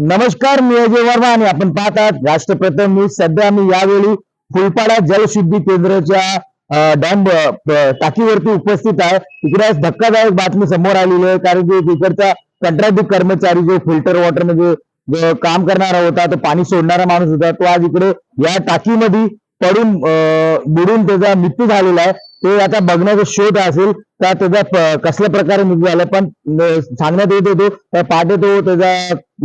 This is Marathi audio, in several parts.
नमस्कार मी अजय वर्मा आणि आपण पाहत आहात राष्ट्रप्रथम न्यूज सध्या आम्ही यावेळी फुलपाडा जलशुद्धी केंद्राच्या डॅम टाकीवरती उपस्थित आहे. तिकडे आज धक्कादायक बातमी समोर आलेली आहे कारण की तिकडचा कंत्राटी कर्मचारी जो फिल्टर वॉटर म्हणजे काम करणारा होता तो पाणी सोडणारा माणूस होता तो आज इकडे या टाकीमध्ये पडून बुडून त्याचा मृत्यू झालेला आहे. ते आता बघण्याचा शोध असेल तर त्याचा कसल्या प्रकारे मृत्यू झाला पण सांगण्यात येत होतो त्या पहाटे तो त्याचा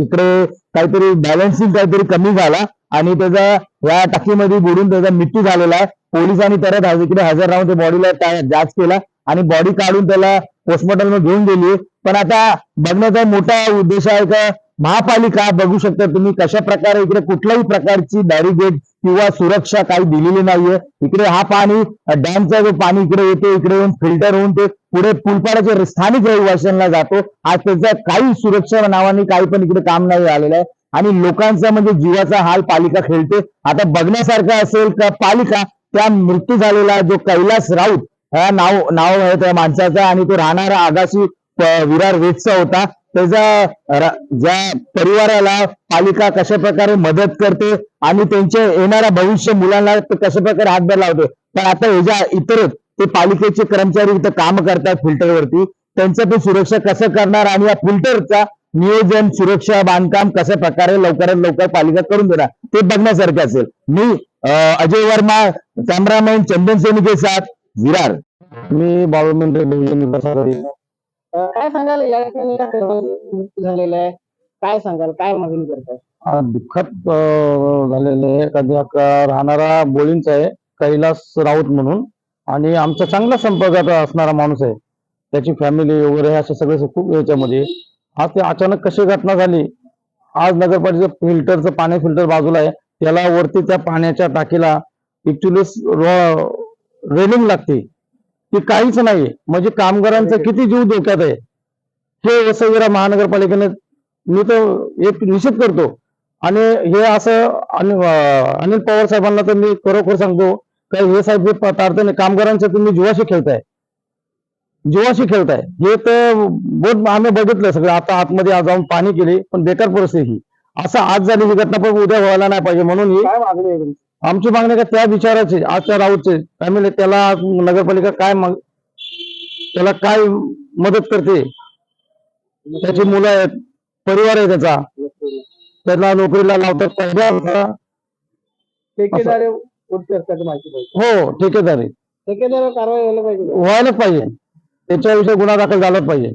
इकडे काहीतरी बॅलन्सिंग काहीतरी कमी झाला आणि त्याचा या टाकीमध्ये बुडून त्याचा मृत्यू झालेला आहे. पोलिसांनी परत इकडे हजर राहून त्या बॉडीला जाच केला आणि बॉडी काढून त्याला पोस्टमॉर्टम घेऊन गेली पण आता बघण्याचा मोठा उद्देश आहे का महापालिका बघू शकता तुम्ही कशा प्रकारे इकडे कुठल्याही प्रकारची बॅरिगेड किंवा सुरक्षा काही दिलेली नाहीये. इकडे हा पाणी डॅमचा जो पाणी इकडे येतो इकडे येऊन फिल्टर होऊन ते पुढे पुलपाड्याच्या स्थानिक रहिवाशांना जातो. आज त्याचा काही सुरक्षा नावाने काही पण इकडे काम नाही आलेलं आहे. आणि लोकांचा म्हणजे जीवाचा हाल पालिका खेळते. आता बघण्यासारखं असेल का पालिका त्या मृत्यू झालेला जो कैलास राऊत हा नाव नाव आहे त्या माणसाचा आणि तो राहणारा आगाशी विरार वेदचा होता. त्याचा ज्या परिवाराला पालिका कशा प्रकारे मदत करते आणि त्यांच्या येणाऱ्या भविष्य मुलांना ते कशा प्रकारे हातभार लावते पण आता ह्याच्या इतर ते पालिकेचे कर्मचारी इथं काम करतात फिल्टरवरती त्यांचं ते सुरक्षा कसं करणार आणि या फिल्टरचा नियोजन सुरक्षा बांधकाम कशा प्रकारे लवकरात लवकर पालिका करून देणार ते बघण्यासारखे असेल. मी अजय वर्मा कॅमेरामॅन चंदन सेनी के साथ विरार. मी बाळूमेंद्र डिव्हिजन काय सांगाल? या ठिकाणी का मृत्यू झालेला आहे. काय सांगाल? काय मागणी करताय? दुःखद अं, झालेलं आहे. कधी राहणारा बोलींचा आहे कैलास राऊत म्हणून. आणि आमचा चांगला संपर्कात असणारा माणूस आहे. त्याची फॅमिली वगैरे असे सगळे खूप याच्यामध्ये. आज ते अचानक कशी घटना झाली? आज नगरपालिकेचं फिल्टरचं पाणी फिल्टर बाजूला आहे. त्याला वरती त्या पाण्याच्या टाकीला ऍक्च्युली रेलिंग लागते. ती काहीच नाही म्हणजे कामगारांचा किती जीव धोक्यात आहे. हे वसईविरा महानगरपालिकेने मी तर एक निषेध करतो. आणि हे असं अनिल पवार साहेबांना तर मी खरोखर सांगतो का हे साहेब तारतम्य कामगारांच्या तुम्ही जीवाशी खेळताय. जीवाशी खेळताय. हे तर बहुत आम्ही बघितलं सगळं. आता आतमध्ये आज जाऊन पाणी केली पण बेकार परिस्थिती ही. असं आज झाली ही घटना पण उद्या व्हायला नाही पाहिजे म्हणून ही आहे आमची मागणी का त्या विचाराची आजच्या राऊतचे. फॅमिली त्याला नगरपालिका काय मग त्याला काय मदत करते? त्याची मुलं आहेत परिवार आहे त्याचा. त्याला नोकरीला लावतात पहिल्या ठेकेदार हो ठेकेदारी. ठेकेदार कारवाई व्हायला पाहिजे. व्हायलाच पाहिजे. त्याच्याविषयी गुन्हा दाखल झालाच पाहिजे.